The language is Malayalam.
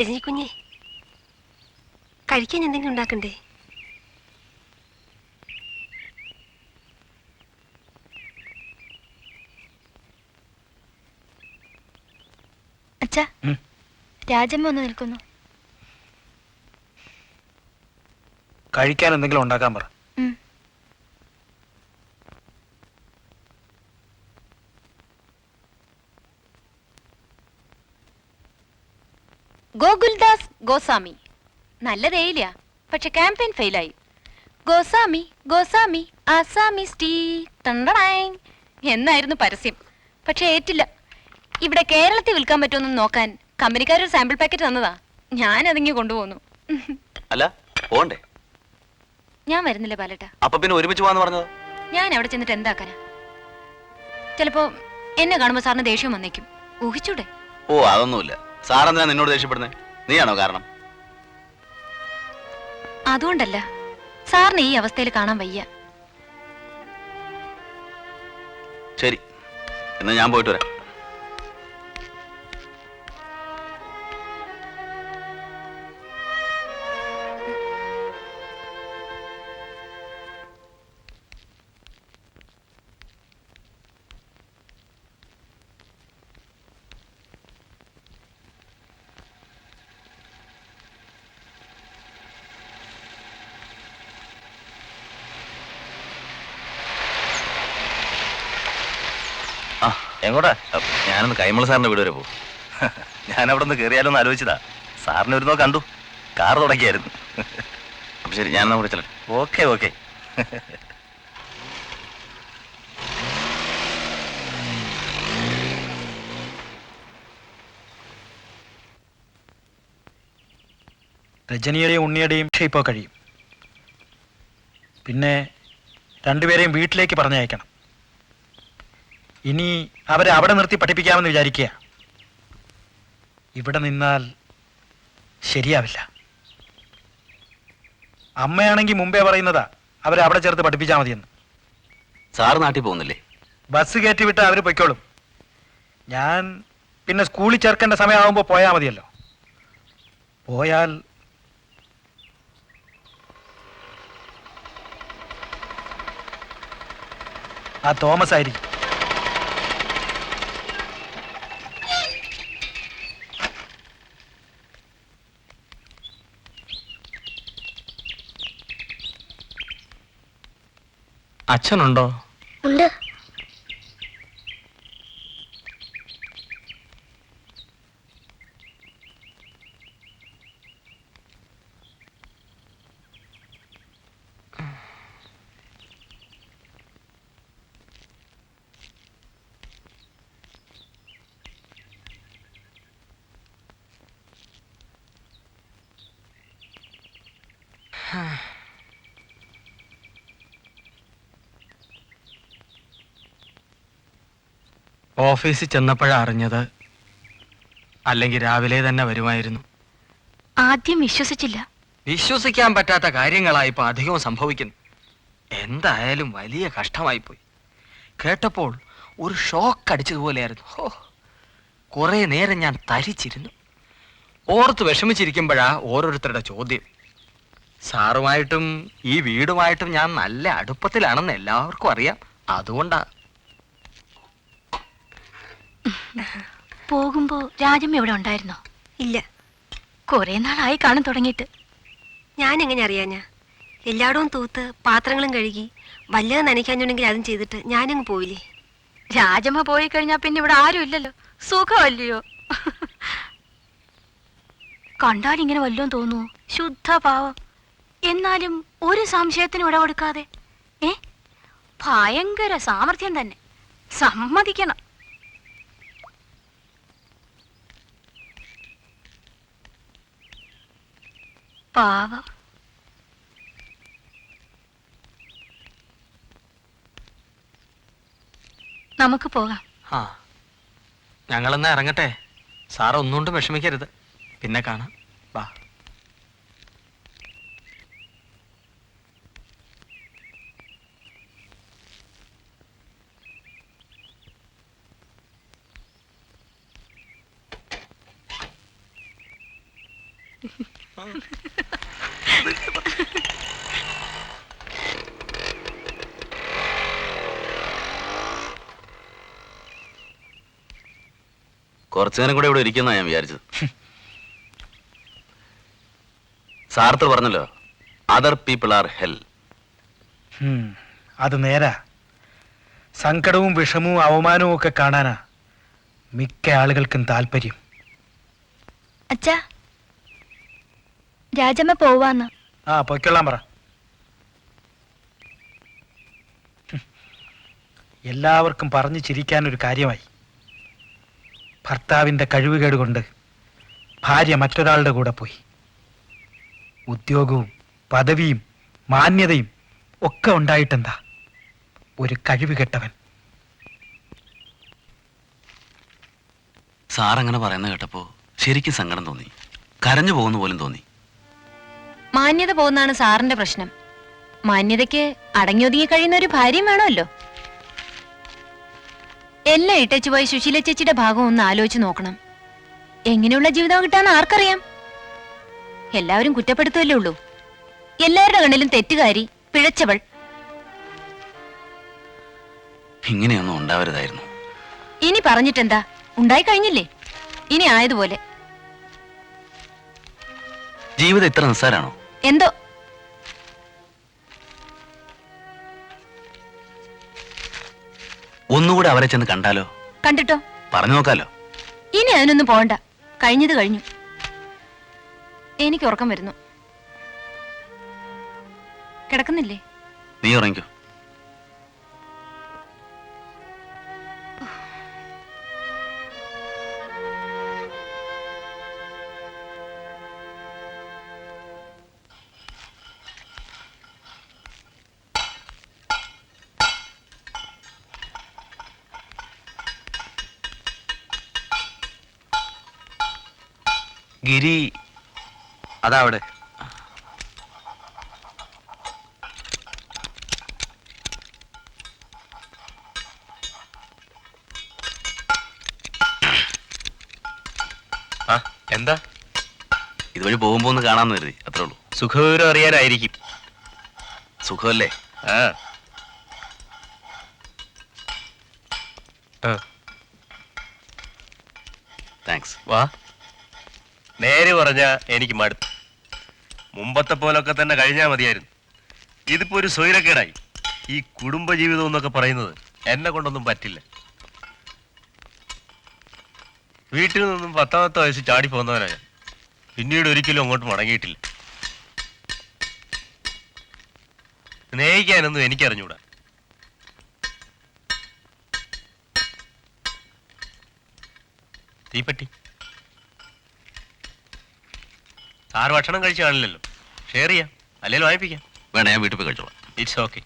രജനി കുഞ്ഞെ കഴിക്കാൻ എന്തെങ്കിലും ഉണ്ടാക്കണ്ടേ? അച്ഛാ രാജമ്മ ഒന്ന് നിൽക്കുന്നു. കഴിക്കാൻ എന്തെങ്കിലും ഉണ്ടാക്കാൻ പറ. ഗോകുൽദാസ് ഗോസ്വാമി. നല്ല തേയില പക്ഷെ ക്യാമ്പയിൻ ഫെയിലായി. ഗോസ്വാമി ഗോസ്വാമി ആസാമി സ്റ്റീ തണ്ടടായ് എന്നായിരുന്നു പരസ്യം. പക്ഷെ ഏറ്റില്ല. ഇവിടെ കേരളത്തിൽ വിൽക്കാൻ പറ്റുമെന്ന് നോക്കാൻ കമ്പനിക്കാരൊരു സാമ്പിൾ പാക്കറ്റ് തന്നതാ. ഞാൻ അതിങ്ങി കൊണ്ടുപോന്നു. അല്ല പോണ്ടേ. ഞാൻ വരുന്നില്ല ബാലട്ട? അപ്പൊ പിന്നെ ഒരുമിച്ച് പോവാന്ന് പറഞ്ഞത്? ഞാൻ അവിടെ ചെന്നിട്ട് എന്താക്കാനാ ചിലപ്പോ എന്നെ കാണുമ്പോ സാറിന് ദേഷ്യം വന്നേക്കും. ഊഹിച്ചൂടെ? ഓ അതൊന്നുമില്ല. സാറെന്തിനാ നിന്നോട് ദേഷ്യപ്പെടുന്നത്? നീയാണോ കാരണം? അതുകൊണ്ടല്ല. സാറിന് ഈ അവസ്ഥയിൽ കാണാൻ വയ്യ. ശരി. എന്നാ ഞാൻ പോയിട്ട് വരാം. എങ്ങോട്ടാ? ഞാനൊന്ന് കൈമള സാറിന്റെ വീട് വരെ പോകും. ഞാൻ അവിടെ നിന്ന് കയറിയാലോ എന്ന് ആലോചിച്ചതാ. സാറിന് ഒരു നോ കണ്ടു. കാർ തുടങ്ങിയായിരുന്നു. അപ്പൊ ശരി ഞാൻ കൂടെ ഓക്കെ ഓക്കെ. രജനിയുടെയും ഉണ്ണിയുടെയും ഇപ്പോൾ കഴിയും. പിന്നെ രണ്ടുപേരെയും വീട്ടിലേക്ക് പറഞ്ഞയക്കണം. ഇനി അവരെ അവിടെ നിർത്തി പഠിപ്പിക്കാമെന്ന് വിചാരിക്കുക. ഇവിടെ നിന്നാൽ ശരിയാവില്ല. അമ്മയാണെങ്കിൽ മുമ്പേ പറയുന്നതാ അവരെ അവിടെ ചേർത്ത് പഠിപ്പിച്ചാൽ മതിയെന്ന്. സാറ് നാട്ടിൽ പോകുന്നില്ലേ? ബസ് കയറ്റി വിട്ട് അവർ പൊയ്ക്കോളും. ഞാൻ പിന്നെ സ്കൂളിൽ ചേർക്കേണ്ട സമയമാകുമ്പോൾ പോയാൽ മതിയല്ലോ. പോയാൽ ആ തോമസ് ആയിരിക്കും. അച്ഛനുണ്ടോ? ഉണ്ട്. ഓഫീസിൽ ചെന്നപ്പോഴാ അറിഞ്ഞത്. അല്ലെങ്കിൽ രാവിലെ തന്നെ വരുമായിരുന്നു. ആദ്യം വിശ്വസിച്ചില്ല. വിശ്വസിക്കാൻ പറ്റാത്ത കാര്യങ്ങളായി ഇപ്പൊ അധികവും സംഭവിക്കുന്നു. എന്തായാലും വലിയ കഷ്ടമായി പോയി കേട്ടപ്പോൾ ഒരു ഷോക്ക് അടിച്ചതുപോലെയായിരുന്നു. ഹോ കുറെ നേരം ഞാൻ തരിച്ചിരുന്നു. ഓർത്ത് വിഷമിച്ചിരിക്കുമ്പോഴാ ഓരോരുത്തരുടെ ചോദ്യം. സാറുമായിട്ടും ഈ വീടുമായിട്ടും ഞാൻ നല്ല അടുപ്പത്തിലാണെന്ന് എല്ലാവർക്കും അറിയാം. അതുകൊണ്ടാ പോകുമ്പോ രാജമ്മ ഇവിടെ ഉണ്ടായിരുന്നോ? ഇല്ല. കുറെ നാളായി കാണാൻ തുടങ്ങിയിട്ട്. ഞാൻ എങ്ങനെ അറിയാഞ്ഞാ? എല്ലായിടവും തൂത്ത് പാത്രങ്ങളും കഴുകി വല്ലതും നനയ്ക്കാഞ്ഞുണ്ടെങ്കിൽ അതും ചെയ്തിട്ട് ഞാനങ്ങ് പോയില്ലേ രാജമ്മ പോയി കഴിഞ്ഞാ പിന്നെ ഇവിടെ ആരും ഇല്ലല്ലോ. സുഖമല്ലയോ? കണ്ടാൽ ഇങ്ങനെ വല്ലതും തോന്നുവോ? ശുദ്ധ പാവം. എന്നാലും ഒരു സംശയത്തിനും ഇടപെടുക്കാതെ ഏ? ഭയങ്കര സാമർഥ്യം തന്നെ. സമ്മതിക്കണം. പാവം. നമുക്ക് പോകാം. ആ ഞങ്ങളെന്നാ ഇറങ്ങട്ടെ? ഒന്നുകൊണ്ടും വിഷമിക്കരുത്. പിന്നെ കാണാം. വാ. കുറച്ചു നേരം കൂടെ ഇവിടെ ഇരിക്കുന്ന ഞാൻ വിചാരിച്ചത്. സാർത്ത് പറഞ്ഞല്ലോ അതർ പീപ്പിൾ ആർ ഹെൽ അത് നേരാ. സങ്കടവും വിഷമവും അവമാനവും ഒക്കെ കാണാനാ മിക്ക ആളുകൾക്കും താല്പര്യം. അച്ഛാ രാജമ്മ പോവാന്ന്. ആ പൊയ്ക്കൊള്ളാൻ പറ. എല്ലാവർക്കും പറഞ്ഞു ചിരിക്കാൻ ഒരു കാര്യമായി. ഭർത്താവിന്റെ കഴിവുകേട് കൊണ്ട് ഭാര്യ മറ്റൊരാളുടെ കൂടെ പോയി. ഉദ്യോഗവും പദവിയും മാന്യതയും ഒക്കെ ഉണ്ടായിട്ടെന്താ? ഒരു കഴിവ് കെട്ടവൻ. സാർ അങ്ങനെ പറയുന്ന കേട്ടപ്പോ ശരിക്കും സങ്കടം തോന്നി. കരഞ്ഞു പോകുന്ന പോലും തോന്നി. മാന്യത പോകുന്നതാണ് സാറിന്റെ പ്രശ്നം. മാന്യതയ്ക്ക് അടങ്ങി ഒതുങ്ങി കഴിയുന്ന ഒരു ഭാര്യയും വേണമല്ലോ. എല്ലാം ഇട്ടച്ചു പോയി സുശീല ചേച്ചിയുടെ ഭാഗം ഒന്ന് ആലോചിച്ച് നോക്കണം. എങ്ങനെയുള്ള ജീവിതം കിട്ടാന്ന് ആർക്കറിയാം? എല്ലാവരും കുറ്റപ്പെടുത്തുമല്ലേ ഉള്ളൂ. എല്ലാവരുടെ കണ്ണിലും തെറ്റുകാരി പിഴച്ചവൾ. ഇങ്ങനെയൊന്നും ഉണ്ടാവരുതായിരുന്നു. ഇനി പറഞ്ഞിട്ടെന്താ? ഉണ്ടായി കഴിഞ്ഞില്ലേ? ഇനി ആയതുപോലെ. ജീവിതം ഇത്ര നിസ്സാരാണോ? എന്തോ? ഒന്നുകൂടെ അവരെ ചെന്ന് കണ്ടാലോ? കണ്ടിട്ടോ? പറഞ്ഞു നോക്കാലോ. ഇനി അതിനൊന്നും പോണ്ട കഴിഞ്ഞത് കഴിഞ്ഞു. എനിക്ക് ഉറക്കം വരുന്നു. കിടക്കുന്നില്ലേ? നീ ഉറങ്ങിക്കോ. ഗിരി. അതവിടെ ആ എന്താ? ഇതുവഴി പോകുമ്പോ ഒന്ന് കാണാന്ന് കരുതി അത്രേ ഉള്ളൂ. സുഖവിവരം അറിയാനായിരിക്കും. സുഖമല്ലേ? ആ. ആ, താങ്ക്സ് വാ. നേര് പറഞ്ഞ എനിക്ക് മടുത്തു. മുമ്പത്തെ പോലൊക്കെ തന്നെ കഴിഞ്ഞാൽ മതിയായിരുന്നു. ഇതിപ്പോ ഒരു സ്വൈരക്കേടായി. ഈ കുടുംബജീവിതം എന്നൊക്കെ പറയുന്നത് എന്നെ കൊണ്ടൊന്നും പറ്റില്ല. വീട്ടിൽ നിന്നും പത്താമത്തെ വയസ്സ് ചാടി പോകുന്നവനാണ് പിന്നീട് ഒരിക്കലും അങ്ങോട്ട് മടങ്ങിയിട്ടില്ല. സ്നേഹിക്കാനൊന്നും എനിക്കറിഞ്ഞൂടാ. തീപ്പെട്ടി. സാറ് ഭക്ഷണം കഴിച്ചു കാണില്ലല്ലോ. ഷെയർ ചെയ്യാം. അല്ലെങ്കിൽ വാങ്ങിപ്പിക്കാം. വേണ്ട ഞാൻ വീട്ടിൽ പോയി കഴിച്ചോളാം. It's okay